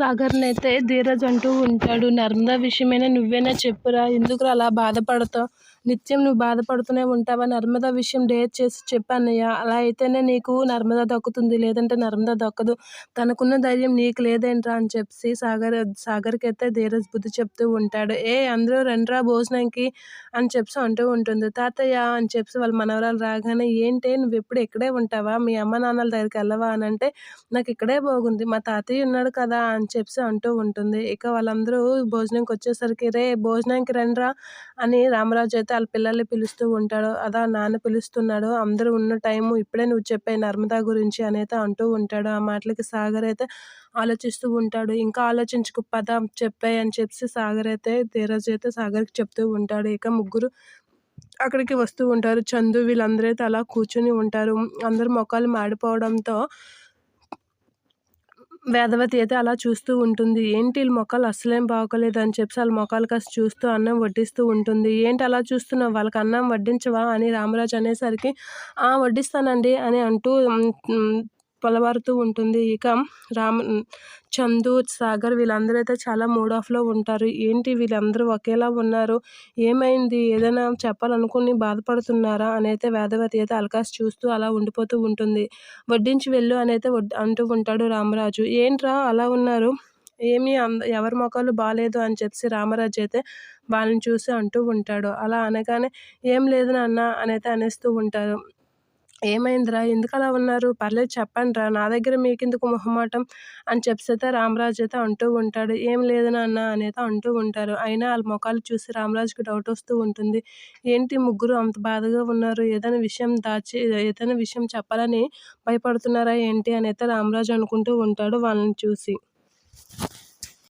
సాగర్నైతే ధీరజ్ అంటూ ఉంటాడు నర్మదా విషయమైనా నువ్వేనా చెప్పురా? ఎందుకురా అలా బాధపడతావు? నిత్యం నువ్వు బాధపడుతూనే ఉంటావా? నర్మదా విషయం డేర్ చేసి చెప్పానయ్యా అలా అయితేనే నీకు నర్మదా దక్కుతుంది. లేదంటే నర్మదా దక్కదు. తనకున్న ధైర్యం నీకు లేదేంట్రా? అని చెప్పి సాగర్ సాగర్కి అయితే ధీరజ్ బుద్ధి చెప్తూ ఉంటాడు. ఏ అందరూ రండ్రా భోజనంకి అని చెప్పి అంటూ ఉంటుంది. తాతయ్య అని చెప్పి వాళ్ళ మనవరాలు రాగానే ఏంటి నువ్వు ఎప్పుడు ఇక్కడే ఉంటావా? మీ అమ్మ నాన్నల దగ్గరికి వెళ్ళవా? అని అంటే నాకు ఇక్కడే బాగుంది. మా తాతయ్య ఉన్నాడు కదా? అని చెప్పి అంటూ ఉంటుంది. ఇక వాళ్ళందరూ భోజనంకి వచ్చేసరికి రే భోజనానికి రండ్రా అని రామరాజు అయితే వాళ్ళ పిల్లల్ని పిలుస్తూ ఉంటాడు. అదా నాన్న పిలుస్తున్నాడు. అందరూ ఉన్న టైము ఇప్పుడే నువ్వు చెప్పే నర్మదా గురించి అనేది అంటూ ఉంటాడు. ఆ మాటలకి సాగర్ అయితే ఆలోచిస్తూ ఉంటాడు. ఇంకా ఆలోచించుకు పద చెప్పాయి అని చెప్పి సాగర్ అయితే ధీరజ్ అయితే సాగర్కి చెప్తూ ఉంటాడు. ఇక ముగ్గురు అక్కడికి వస్తూ ఉంటారు. చందు వీళ్ళందరూ అయితే అలా కూర్చొని ఉంటారు. అందరు మొక్కలు మాడిపోవడంతో వేదవతి అయితే అలా చూస్తూ ఉంటుంది. ఏంటి వీళ్ళ మొక్కలు అస్సలేం బాగోలేదు అని చెప్పి వాళ్ళ మొక్కలు కాస్త చూస్తూ అన్నం వడ్డిస్తూ ఉంటుంది. ఏంటి అలా చూస్తున్నావు? వాళ్ళకి అన్నం వడ్డించవా? అని రామరాజు అనేసరికి ఆ వడ్డిస్తానండి అని అంటూ పొలవారుతూ ఉంటుంది. ఇక రామ్ చందు సాగర్ వీళ్ళందరూ అయితే చాలా మూడ్ ఆఫ్లో ఉంటారు. ఏంటి వీళ్ళందరూ ఒకేలా ఉన్నారు? ఏమైంది? ఏదైనా చెప్పాలనుకుని బాధపడుతున్నారా? అని అయితే వేదవతి అయితే అలకాస్ చూస్తూ అలా ఉండిపోతూ ఉంటుంది. వడ్డించి వెళ్ళు అని అయితే అంటూ ఉంటాడు రామరాజు. ఏంట్రా అలా ఉన్నారు? ఏమీ అంద ఎవరి మొక్కలు బాగాలేదు అని చెప్పి రామరాజు అయితే వాళ్ళని చూసి అంటూ ఉంటాడు. అలా అనగానే ఏం లేదు నాన్న అని అయితే అనేస్తూ ఉంటారు. ఏమైందిరా? ఎందుకు అలా ఉన్నారు? పర్లేదు చెప్పండిరా. నా దగ్గర మీకెందుకు మొహమాటం? అని చెప్పితే రామరాజు అయితే అంటూ ఉంటాడు. ఏం లేదు నాన్న అనేది అంటూ ఉంటారు. అయినా వాళ్ళ ముఖాలు చూసి రామరాజుకి డౌట్ వస్తూ ఉంటుంది. ఏంటి ముగ్గురు అంత బాధగా ఉన్నారు? ఏదైనా విషయం దాచి ఏదైనా విషయం చెప్పాలని భయపడుతున్నారా ఏంటి అని అయితే రామరాజు అనుకుంటూ ఉంటాడు వాళ్ళని చూసి.